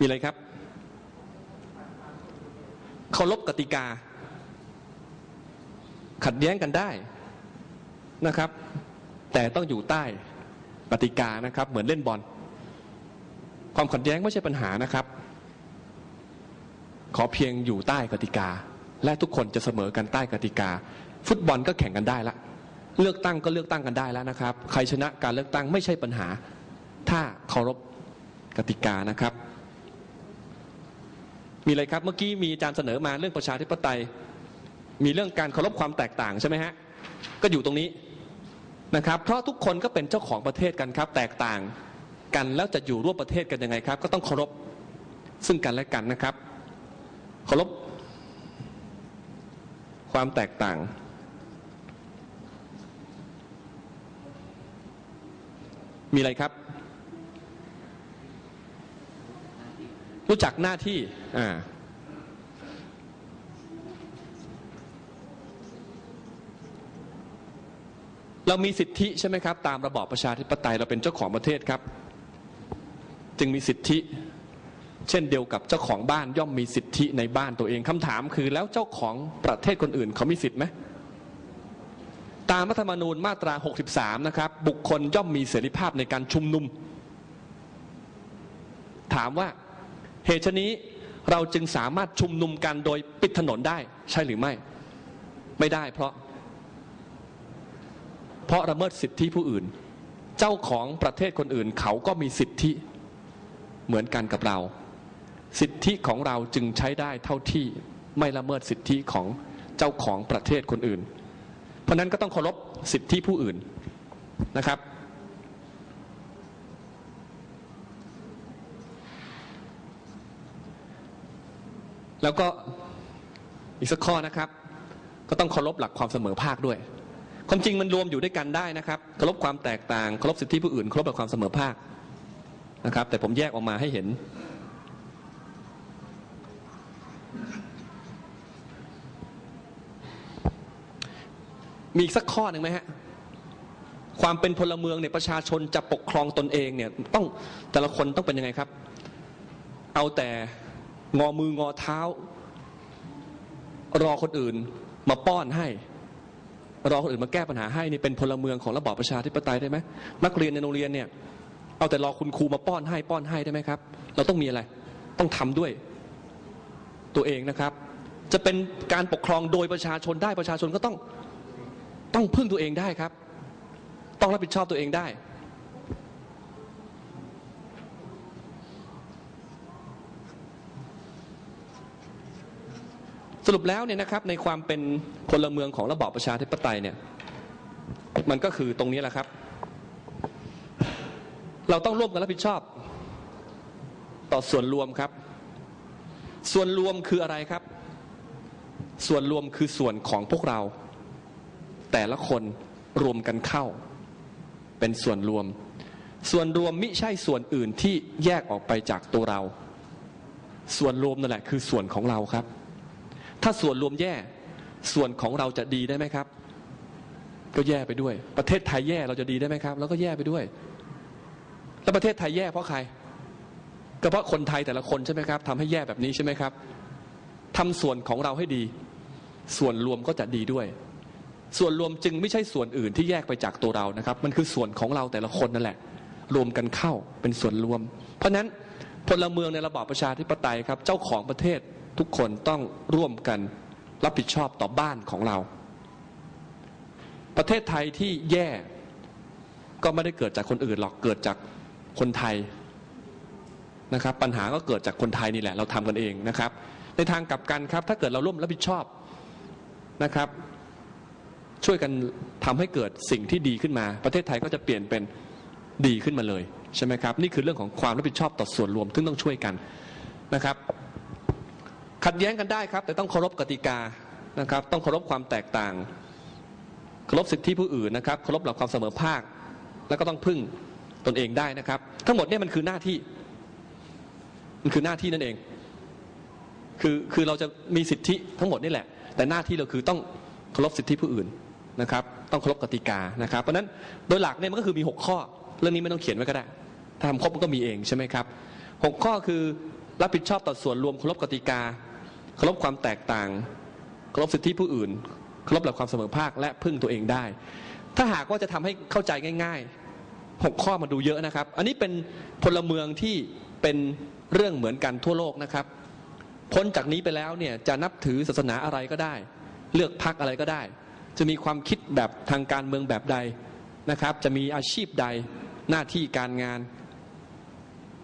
มีอะไรครับเคารพกติกา ขัดแย้งกันได้นะครับ แต่ต้องอยู่ใต้กติกานะครับ เหมือนเล่นบอลความขัดแย้งไม่ใช่ปัญหานะครับ ขอเพียงอยู่ใต้กติกา และทุกคนจะเสมอกันใต้กติกา ฟุตบอลก็แข่งกันได้ละเลือกตั้งก็เลือกตั้งกันได้แล้วนะครับ ใครชนะการเลือกตั้งไม่ใช่ปัญหา ถ้าเคารพกติกานะครับ มีอะไรครับเมื่อกี้มีอาจารย์เสนอมาเรื่องประชาธิปไตย มีเรื่องการเคารพความแตกต่างใช่ไหมฮะก็อยู่ตรงนี้นะครับ เพราะทุกคนก็เป็นเจ้าของประเทศกันครับ แตกต่างกันแล้วจะอยู่ร่วมประเทศกันยังไงครับ ก็ต้องเคารพซึ่งกันและกันนะครับเคารพความแตกต่าง มีอะไรครับ รู้จักหน้าที่อ่าเรามีสิทธิใช่ไหมครับ ตามระบอบประชาธิปไตยเราเป็นเจ้าของประเทศครับ จึงมีสิทธิ เช่นเดียวกับเจ้าของบ้านย่อมมีสิทธิในบ้านตัวเองคำถามคือแล้วเจ้าของประเทศคนอื่นเขามีสิทธิไหมตามรัฐธรรมนูญมาตรา 63 นะครับ บุคคลย่อมมีเสรีภาพในการชุมนุม ถามว่า เหตุชนี้เราจึงสามารถชุมนุมกันโดยปิดถนนได้ใช่หรือไม่ ไม่ได้เพราะ เพราะละเมิดสิทธิผู้อื่น เจ้าของประเทศคนอื่น เขาก็มีสิทธิเหมือนกันกับเรา สิทธิของเราจึงใช้ได้เท่าที่ไม่ละเมิดสิทธิของเจ้าของประเทศคนอื่น เพราะนั้นก็ต้องเคารพสิทธิผู้อื่นนะครับ แล้วก็อีกสักข้อนะครับ ก็ต้องเคารพหลักความเสมอภาคด้วย ความจริงมันรวมอยู่ด้วยกันได้นะครับเคารพความแตกต่างเคารพสิทธิผู้อื่นเคารพหลักความเสมอภาคนะครับ แต่ผมแยกออกมาให้เห็น มีอีกสักข้อหนึ่งไหมฮะความเป็นพลเมืองเนี่ยประชาชนจะปกครองตนเองเนี่ยต้องแต่ละคนต้องเป็นยังไงครับ เอาแต่ งอมืองอเท้า รอคนอื่นมาป้อนให้ รอคนอื่นมาแก้ปัญหาให้นี่เป็นพลเมืองของระบอบประชาธิปไตยได้ไหมนักเรียนในโรงเรียนเนี่ย เอาแต่รอคุณครูมาป้อนให้ป้อนให้ได้ไหมครับ เราต้องมีอะไร ต้องทำด้วยตัวเองนะครับ จะเป็นการปกครองโดยประชาชนได้ประชาชนก็ต้องต้องพึ่งตัวเองได้ครับ ต้องรับผิดชอบตัวเองได้ รุปแล้วเนี่ยนะครับในความเป็นพลเมืองของระบอบประชาธิปไตยเนี่ยมันก็คือตรงนี้แหละครับ เราต้องร่วมกันรับผิดชอบ ต่อส่วนรวมครับ ส่วนรวมคืออะไรครับ ส่วนรวมคือส่วนของพวกเรา แต่ละคนรวมกันเข้า เป็นส่วนรวม ส่วนรวมมิใช่ส่วนอื่นที่แยกออกไปจากตัวเรา ส่วนรวมนั่นแหละคือส่วนของเราครับ ถ้าส่วนรวมแย่ ส่วนของเราจะดีได้ไหมครับ ก็แย่ไปด้วย ประเทศไทยแย่เราจะดีได้ไหมครับ แล้วก็แย่ไปด้วย แล้วประเทศไทยแย่เพราะใคร ก็เพราะคนไทยแต่ละคนใช่ไหมครับทำให้แย่แบบนี้ใช่ไหมครับทำส่วนของเราให้ดี ส่วนรวมก็จะดีด้วย ส่วนรวมจึงไม่ใช่ส่วนอื่นที่แยกไปจากตัวเรานะครับ มันคือส่วนของเราแต่ละคนนั่นแหละ รวมกันเข้าเป็นส่วนรวม เพราะฉะนั้นพลเมืองในระบอบประชาธิปไตยครับ เจ้าของประเทศ ทุกคนต้องร่วมกันรับผิดชอบต่อบ้านของเรา ประเทศไทยที่แย่ก็ไม่ได้เกิดจากคนอื่นหรอกเกิดจากคนไทยนะครับ ปัญหาก็เกิดจากคนไทยนี่แหละ เราทำกันเองนะครับ ในทางกลับกันครับ ถ้าเกิดเราร่วมรับผิดชอบนะครับ ช่วยกันทำให้เกิดสิ่งที่ดีขึ้นมา ประเทศไทยก็จะเปลี่ยนเป็นดีขึ้นมาเลยใช่ไหมครับ นี่คือเรื่องของความรับผิดชอบต่อส่วนรวมซึ่งต้องช่วยกันนะครับ ขัดแย้งกันได้ครับ แต่ต้องเคารพกติกานะครับ ต้องเคารพความแตกต่างเคารพสิทธิผู้อื่นนะครับเคารพหลักความเสมอภาค แล้วก็ต้องพึ่งตนเองได้นะครับ ทั้งหมดเนี่ยมันคือหน้าที่ มันคือหน้าที่นั่นเอง คือคือเราจะมีสิทธิทั้งหมดนี่แหละ แต่หน้าที่เราคือต้องเคารพสิทธิผู้อื่นนะครับ ต้องเคารพกติกานะครับเพราะนั้นโดยหลักเนี่ยมันก็คือมี 6 ข้อ เรื่องนี้ไม่ต้องเขียนไว้ก็ได้ถ้าทำครบมันก็มีเองใช่ไหมครับหกข้อคือรับผิดชอบต่อส่วนรวมเคารพกติกา เคารพความแตกต่างเคารพสิทธิผู้อื่นเคารพหลักความเสมอภาคและพึ่งตัวเองได้ ถ้าหากว่าจะทำให้เข้าใจง่ายๆหกข้อมาดูเยอะนะครับ อันนี้เป็นพลเมืองที่เป็นเรื่องเหมือนกันทั่วโลกนะครับ พ้นจากนี้ไปแล้วเนี่ยจะนับถือศาสนาอะไรก็ได้ เลือกพักอะไรก็ได้ จะมีความคิดแบบทางการเมืองแบบใดนะครับ จะมีอาชีพใดหน้าที่การงาน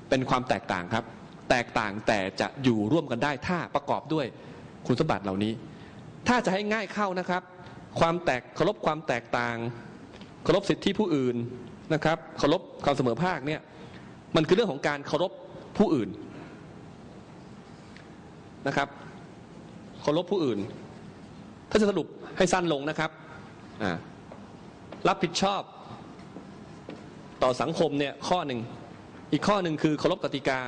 เป็นความแตกต่างครับ แตกต่างแต่จะอยู่ร่วมกันได้ถ้าประกอบด้วยคุณสมบัติเหล่านี้ ถ้าจะให้ง่ายเข้านะครับ ความแตกเคารพความแตกต่างเคารพสิทธิผู้อื่นนะครับเคารพความเสมอภาคเนี่ยมันคือเรื่องของการเคารพผู้อื่นนะครับเคารพผู้อื่น ถ้าจะสรุปให้สั้นลงนะครับรับผิดชอบต่อสังคมเนี่ยข้อหนึ่งอีกข้อหนึ่งคือเคารพกติกา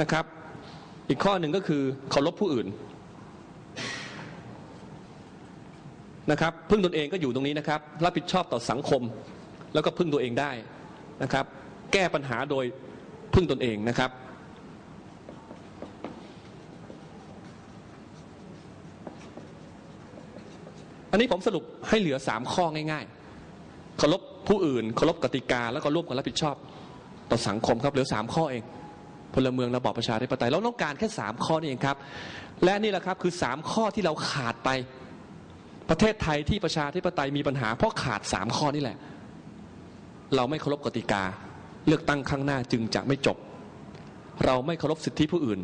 นะครับ อีกข้อหนึ่งก็คือเคารพผู้อื่นนะครับ พึ่งตนเองก็อยู่ตรงนี้นะครับ รับผิดชอบต่อสังคม แล้วก็พึ่งตัวเองได้นะครับ แก้ปัญหาโดยพึ่งตนเองนะครับ อันนี้ผมสรุปให้เหลือสามข้อง่ายๆเคารพผู้อื่นเคารพกติกา แล้วก็ร่วมกันรับผิดชอบ ต่อสังคมครับเหลือสามข้อเอง พลเมืองระบอบประชาธิปไตยเราต้องการแค่สามข้อนี่เองครับ และนี่แหละครับคือสามข้อที่เราขาดไป ประเทศไทยที่ประชาธิปไตยมีปัญหา เพราะขาดสามข้อนี่แหละ เราไม่เคารพกติกา เลือกตั้งข้างหน้าจึงจะไม่จบ เราไม่เคารพสิทธิผู้อื่น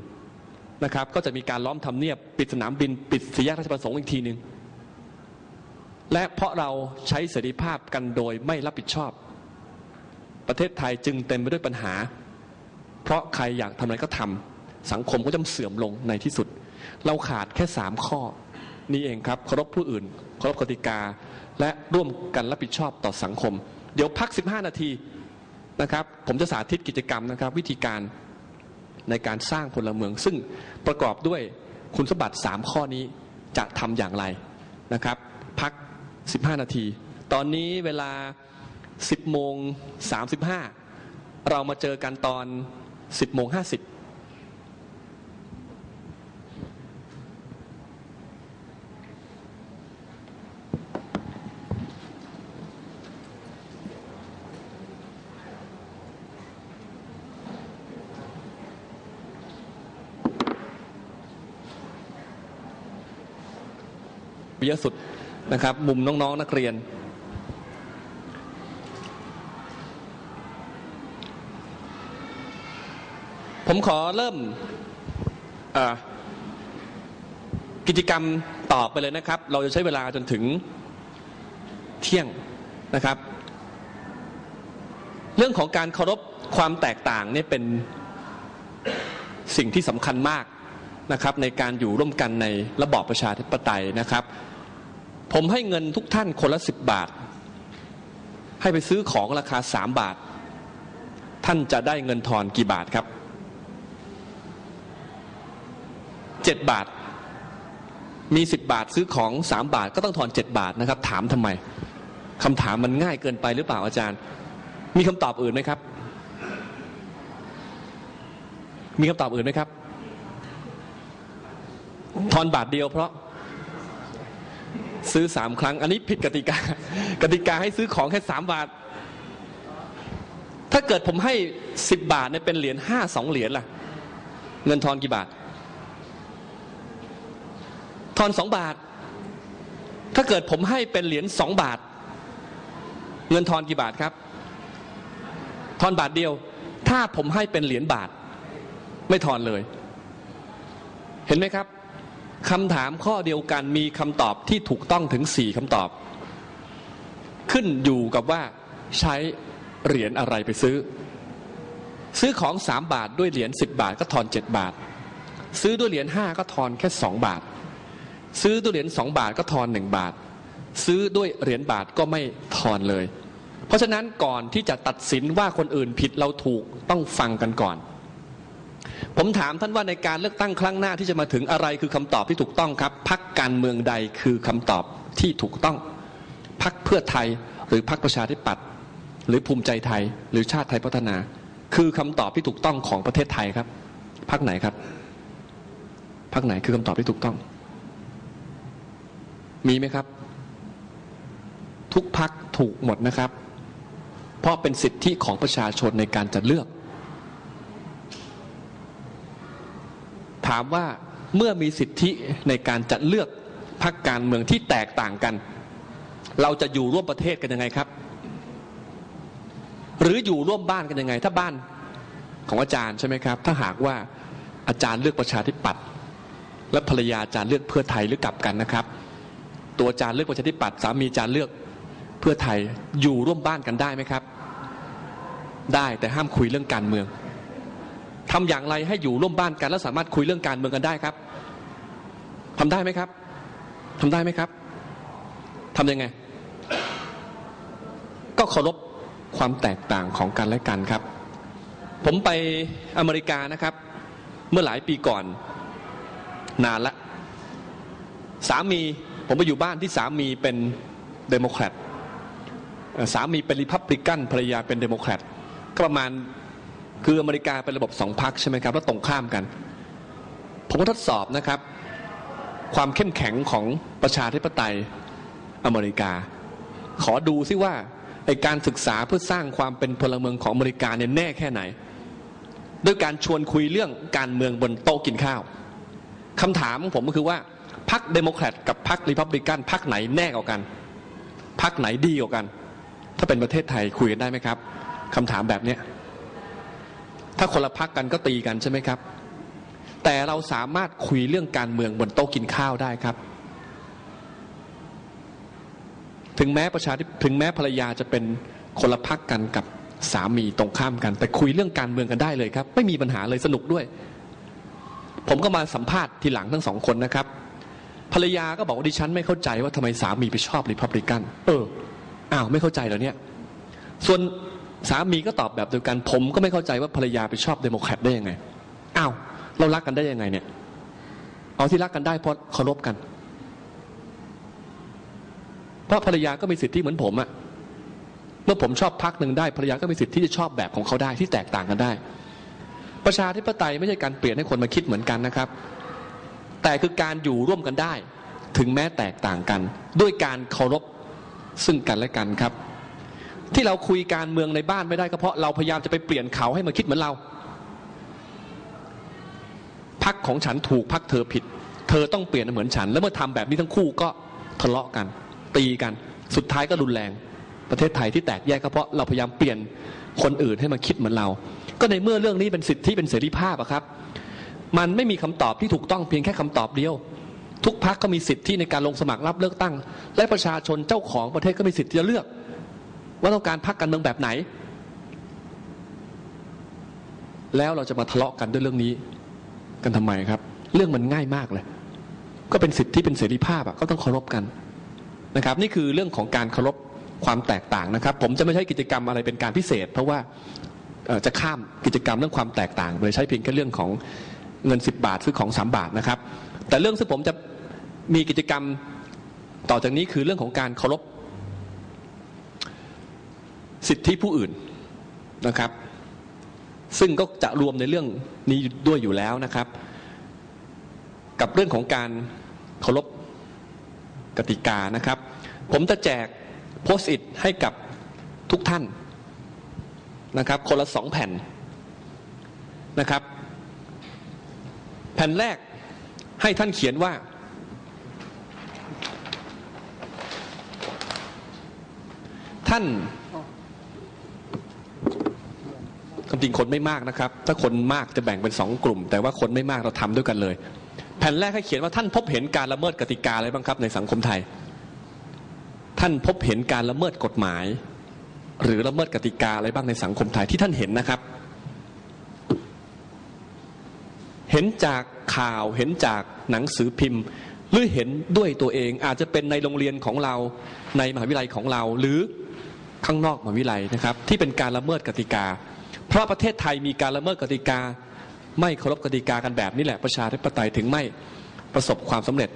นะครับ ก็จะมีการล้อมทำเนียบปิดสนามบินปิดสี่แยกราชประสงค์อีกทีหนึ่งและเพราะเราใช้เสรีภาพกันโดยไม่รับผิดชอบ ประเทศไทยจึงเต็มไปด้วยปัญหา เพราะใครอยากทำอะไรก็ทำสังคมก็จะเสื่อมลงในที่สุด เราขาดแค่สามข้อ นี้เองครับเคารพผู้อื่นเคารพกติกา และร่วมกันรับผิดชอบต่อสังคม เดี๋ยวพัก 15 นาทีนะครับ ผมจะสาธิตกิจกรรมนะครับ วิธีการในการสร้างพลเมือง ซึ่งประกอบด้วยคุณสมบัติ 3 ข้อนี้จะทำอย่างไรนะครับ พัก 15 นาที ตอนนี้เวลา 10โมง35 เรามาเจอกันตอน 10โมง50เยอะสุดนะครับ มุมน้องๆนนักเรียน ผมขอเริ่มกิจกรรมต่อไปเลยนะครับ เราจะใช้เวลาจนถึงเที่ยงนะครับ เรื่องของการเคารพความแตกต่างเนี่ยเป็นสิ่งที่สำคัญมากนะครับในการอยู่ร่วมกันในระบอบประชาธิปไตยนะครับ ผมให้เงินทุกท่านคนละสิบบาท ให้ไปซื้อของราคาสามบาท ท่านจะได้เงินทอนกี่บาทครับ เจ็ดบาท มีสิบบาทซื้อของสามบาทก็ต้องทอนเจ็ดบาทนะครับ ถามทำไมคำถามมันง่ายเกินไปหรือเปล่าอาจารย์ มีคำตอบอื่นไหมครับ มีคำตอบอื่นไหมครับทอนบาทเดียวเพราะซื้อสามครั้ง อันนี้ผิดกติกา กติกาให้ซื้อของแค่สามบาท ถ้าเกิดผมให้สิบบาทเนี่ยเป็นเหรียญห้าสองเหรียญล่ะ เงินทอนกี่บาท อนสองบาท ถ้าเกิดผมให้เป็นเหรียญสองบาท เงินทอนกี่บาทครับ ทอนบาทเดียว ถ้าผมให้เป็นเหรียญบาท ไม่ทอนเลย เห็นไหมครับคำถามข้อเดียวกันมีคำตอบที่ถูกต้องถึงสี่คำตอบ ขึ้นอยู่กับว่าใช้เหรียญอะไรไปซื้อ ซื้อของสามบาทด้วยเหรียญสิบบาทก็ทอนเจ็ดบาท ซื้อด้วยเหรียญห้าก็ทอนแค่สองบาท ซื้อด้วยเหรียญสองบาทก็ทอนหนึ่งบาท ซื้อด้วยเหรียญบาทก็ไม่ทอนเลย เพราะฉะนั้นก่อนที่จะตัดสินว่าคนอื่นผิดเราถูกต้องฟังกันก่อน ผมถามท่านว่าในการเลือกตั้งครั้งหน้าที่จะมาถึงอะไรคือคำตอบที่ถูกต้องครับพักการเมืองใดคือคำตอบที่ถูกต้องพักเพื่อไทยหรือพักประชาธิปัตย์หรือภูมิใจไทย หรือชาติไทยพัฒนา คือคำตอบที่ถูกต้องของประเทศไทยครับพักไหนครับพักไหนคือคำตอบที่ถูกต้อง มีไหมครับ ทุกพักถูกหมดนะครับ เพราะเป็นสิทธิของประชาชนในการจัดเลือก ถามว่าเมื่อมีสิทธิในการจัดเลือกพักการเมืองที่แตกต่างกัน เราจะอยู่ร่วมประเทศกันยังไงครับ หรืออยู่ร่วมบ้านกันยังไง ถ้าบ้านของอาจารย์ใช่ไหมครับ ถ้าหากว่าอาจารย์เลือกประชาธิปัตย์และภรรยาอาจารย์เลือกเพื่อไทยหรือกลับกันนะครับ ตัวจารย์เลือกประชาธิปัตย์สามีจารย์เลือกเพื่อไทยอยู่ร่วมบ้านกันได้ไหมครับ ได้แต่ห้ามคุยเรื่องการเมืองทำอย่างไรให้อยู่ร่วมบ้านกัน แล้วสามารถคุยเรื่องการเมืองกันได้ครับทำได้ไหมครับทำได้ไหมครับทำยังไง ก็เคารพความแตกต่างของกันและกันครับ ผมไปอเมริกานะครับ เมื่อหลายปีก่อน นานละสามี ผมไปอยู่บ้านที่สามีเป็นเดโมแครตสามีเป็นริพับลิกันภรรยาเป็นเดโมแครตก็ประมาณคืออเมริกาเป็นระบบสองพรรคใช่ไหมครับแล้วตรงข้ามกัน ผมก็ทดสอบนะครับ ความเข้มแข็งของประชาธิปไตยอเมริกา ขอดูซิว่าไอการศึกษาเพื่อสร้างความเป็นพลเมืองของอเมริกาเนี่ยแน่แค่ไหน ด้วยการชวนคุยเรื่องการเมืองบนโต๊ะกินข้าวคำถามของผมก็คือว่า พรรคเดโมแครตกับพรรคริพับลิกันพรรคไหนแน่กว่ากันพรรคไหนดีกว่ากัน ถ้าเป็นประเทศไทยคุยกันได้ไหมครับคำถามแบบเนี้ยถ้าคนละพรรคกันก็ตีกันใช่ไหมครับ แต่เราสามารถคุยเรื่องการเมืองบนโต๊ะกินข้าวได้ครับ ถึงแม้ประชาธิถึงแม้ภรรยาจะเป็นคนละพักกันกับสามีตรงข้ามกัน แต่คุยเรื่องการเมืองกันได้เลยครับ ไม่มีปัญหาเลยสนุกด้วย ผมก็มาสัมภาษณ์ทีหลังทั้งสองคนนะครับ ภรรยาก็บอกว่าดิฉันไม่เข้าใจว่าทำไมสามีไปชอบริพับลิกัน เออ อ้าวไม่เข้าใจเหรอเนี่ย ส่วนสามีก็ตอบแบบเดียวกัน ผมก็ไม่เข้าใจว่าภรรยาไปชอบเดโมแครตได้ยังไง อ้าว เรารักกันได้ยังไงเนี่ย เอาที่รักกันได้เพราะเคารพกัน เพราะภรรยาก็มีสิทธิเหมือนผมอะเมื่อผมชอบพักหนึ่งได้ภรรยาก็มีสิทธิที่จะชอบแบบของเขาได้ที่แตกต่างกันได้ ประชาธิปไตยไม่ใช่การเปลี่ยนให้คนมาคิดเหมือนกันนะครับ แต่คือการอยู่ร่วมกันได้ ถึงแม้แตกต่างกัน ด้วยการเคารพซึ่งกันและกันครับ ที่เราคุยการเมืองในบ้านไม่ได้ก็เพราะเราพยายามจะไปเปลี่ยนเขาให้มาคิดเหมือนเราพักของฉันถูกพักเธอผิด เธอต้องเปลี่ยนเหมือนฉัน แล้วเมื่อทำแบบนี้ทั้งคู่ก็ทะเลาะกัน ตีกันสุดท้ายก็รุนแรงประเทศไทยที่แตกแยกก็เพราะเราพยายามเปลี่ยนคนอื่นให้มาคิดเหมือนเรา ก็ในเมื่อเรื่องนี้เป็นสิทธิเป็นเสรีภาพอะครับ มันไม่มีคำตอบที่ถูกต้องเพียงแค่คำตอบเดียว ทุกพักก็มีสิทธิในการลงสมัครรับเลือกตั้ง และประชาชนเจ้าของประเทศก็มีสิทธิจะเลือก ว่าต้องการพักการเมืองแบบไหน แล้วเราจะมาทะเลาะกันด้วยเรื่องนี้ กันทำไมครับ เรื่องมันง่ายมากเลย ก็เป็นสิทธิเป็นเสรีภาพอะก็ต้องเคารพกันนะครับ นี่คือเรื่องของการเคารพความแตกต่างนะครับ ผมจะไม่ใช้กิจกรรมอะไรเป็นการพิเศษ เพราะว่าจะข้ามกิจกรรมเรื่องความแตกต่างโดยใช้เพียงแค่เรื่องของ เงิน 10 บาทซื้อของ 3 บาทนะครับ แต่เรื่องซึ่ผมจะมีกิจกรรมต่อจากนี้คือเรื่องของการเคารพสิทธิผู้อื่นนะครับ ซึ่งก็จะรวมในเรื่องนี้ด้วยอยู่แล้วนะครับ กับเรื่องของการเคารพกติกานะครับ ผมจะแจกโพสต์อิทให้กับทุกท่านนะครับ คนละสองแผ่นนะครับ ผ่นแรกให้ท่านเขียนว่า ท่านความจริงคนไม่มากนะครับ ถ้าคนมากจะแบ่งเป็นสองกลุ่ม แต่ว่าคนไม่มากเราทำด้วยกันเลย แผ่นแรกให้เขียนว่าท่านพบเห็นการละเมิดกติกาอะไรบ้างครับในสังคมไทย ท่านพบเห็นการละเมิดกฎหมาย หรือละเมิดกติกาอะไรบ้างในสังคมไทยที่ท่านเห็นนะครับ เห็นจากข่าวเห็นจากหนังสือพิมพ์ หรือเห็นด้วยตัวเองอาจจะเป็นในโรงเรียนของเราในมหาวิทยาลัยของเรา หรือข้างนอกมหาวิทยาลัยนะครับ ที่เป็นการละเมิดกติกา เพราะประเทศไทยมีการละเมิดกติกา ไม่เคารพกติกากันแบบนี้แหละประชาธิปไตยถึงไม่ประสบความสำเร็จ